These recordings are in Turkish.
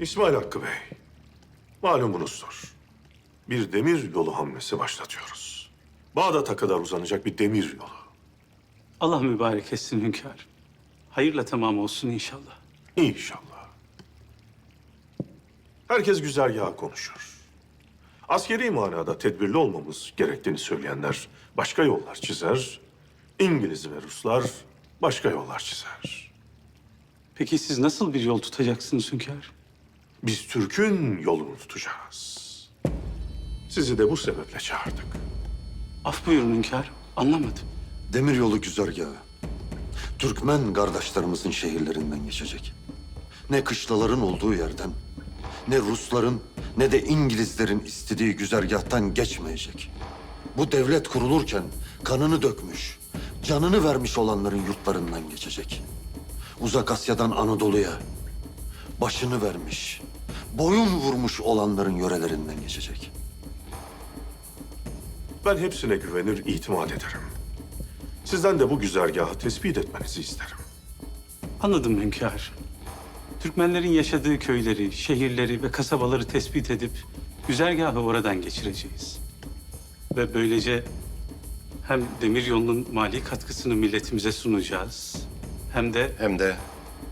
İsmail Hakkı Bey, malumunuzdur. Bir demir yolu hamlesi başlatıyoruz. Bağdat'a kadar uzanacak bir demir yolu. Allah mübarek etsin hünkâr. Hayırla tamam olsun inşallah. İnşallah. Herkes güzergahı konuşur. Askeri manada tedbirli olmamız gerektiğini söyleyenler başka yollar çizer. İngiliz ve Ruslar başka yollar çizer. Peki siz nasıl bir yol tutacaksınız hünkâr? Biz Türk'ün yolunu tutacağız. Sizi de bu sebeple çağırdık. Af buyurun hünkâr. Anlamadım. Demiryolu güzergahı. Türkmen kardeşlerimizin şehirlerinden geçecek. Ne kışlaların olduğu yerden, ne Rusların ne de İngilizlerin istediği güzergahtan geçmeyecek. Bu devlet kurulurken kanını dökmüş, canını vermiş olanların yurtlarından geçecek. Uzak Asya'dan Anadolu'ya başını vermiş, boyun vurmuş olanların yörelerinden geçecek. Ben hepsine güvenir, itimat ederim. Sizden de bu güzergahı tespit etmenizi isterim. Anladım hünkâr. Türkmenlerin yaşadığı köyleri, şehirleri ve kasabaları tespit edip güzergahı oradan geçireceğiz. Ve böylece hem demir yolunun mali katkısını milletimize sunacağız hem de Hem de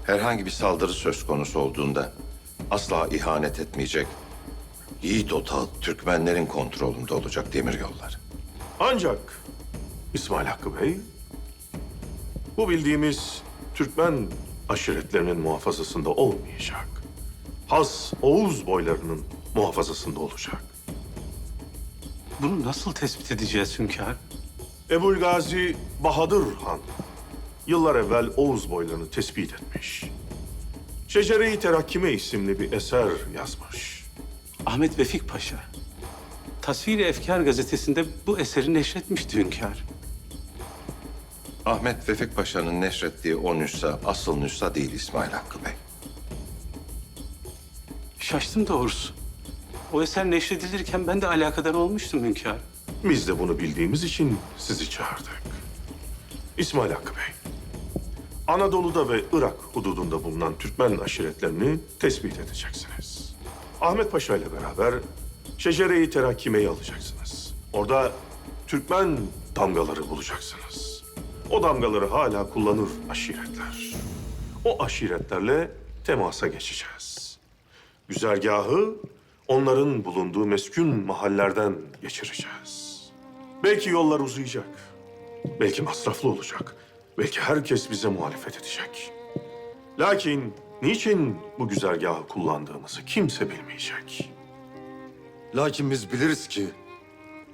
herhangi bir saldırı söz konusu olduğunda asla ihanet etmeyecek. Yiğit Otağı Türkmenlerin kontrolünde olacak demir yollar. Ancak İsmail Hakkı Bey, bu bildiğimiz Türkmen aşiretlerinin muhafazasında olmayacak. Has Oğuz boylarının muhafazasında olacak. bunu nasıl tespit edeceğiz hünkâr? Ebul Gazi Bahadır Han yıllar evvel Oğuz boylarını tespit etmiş. Şecere-i Terakkime isimli bir eser yazmış. Ahmet Vefik Paşa. Tasvir-i Efkar gazetesinde bu eseri neşretmişti hünkâr. Ahmet Vefik Paşa'nın neşrettiği o nüsha asıl nüsha değil İsmail Hakkı Bey. Şaştım doğrusu. O eser neşredilirken ben de alakadar olmuştum hünkâr. Biz de bunu bildiğimiz için sizi çağırdık. İsmail Hakkı Bey, Anadolu'da ve Irak hududunda bulunan Türkmen aşiretlerini tespit edeceksiniz. Ahmet Paşa ile beraber Şecere-i Terakkime'yi alacaksınız. Orada Türkmen damgaları bulacaksınız. O damgaları hala kullanır aşiretler. O aşiretlerle temasa geçeceğiz. Güzergahı onların bulunduğu meskun mahallerden geçireceğiz. Belki yollar uzayacak. Belki masraflı olacak. Belki herkes bize muhalefet edecek. Lakin niçin bu güzergahı kullandığımızı kimse bilmeyecek. Lakin biz biliriz ki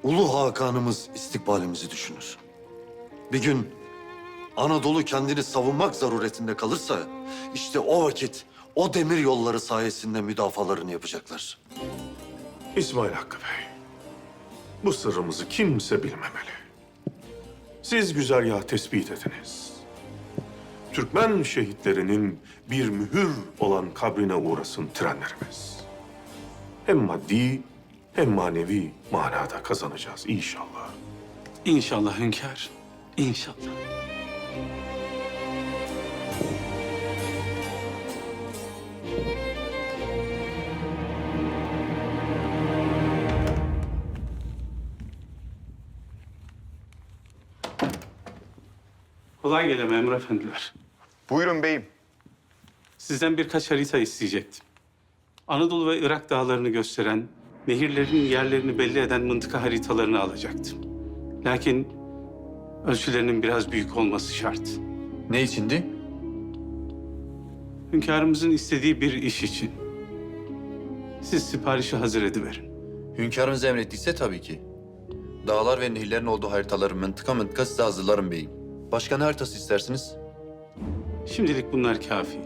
Ulu Hakan'ımız istikbalimizi düşünür. Bir gün Anadolu kendini savunmak zaruretinde kalırsa işte o vakit o demir yolları sayesinde müdafalarını yapacaklar. İsmail Hakkı Bey, bu sırrımızı kimse bilmemeli. Siz güzergahı tespit ediniz. Türkmen şehitlerinin bir mühür olan kabrine uğrasın trenlerimiz. Hem maddi hem manevi manada kazanacağız inşallah. İnşallah hünkâr. İnşallah. Kolay gele memur efendiler. Buyurun beyim. Sizden birkaç harita isteyecektim. Anadolu ve Irak dağlarını gösteren, nehirlerin yerlerini belli eden mıntıka haritalarını alacaktım. Lakin ölçülerinin biraz büyük olması şart. Ne içindi? Hünkârımızın istediği bir iş için. Siz siparişi hazır ediverin. Hünkârımız emrettiyse tabii ki. Dağlar ve nehirlerin olduğu haritaları mıntıka mıntıka size hazırlarım beyim. Başka ne haritası istersiniz? Şimdilik bunlar kafi.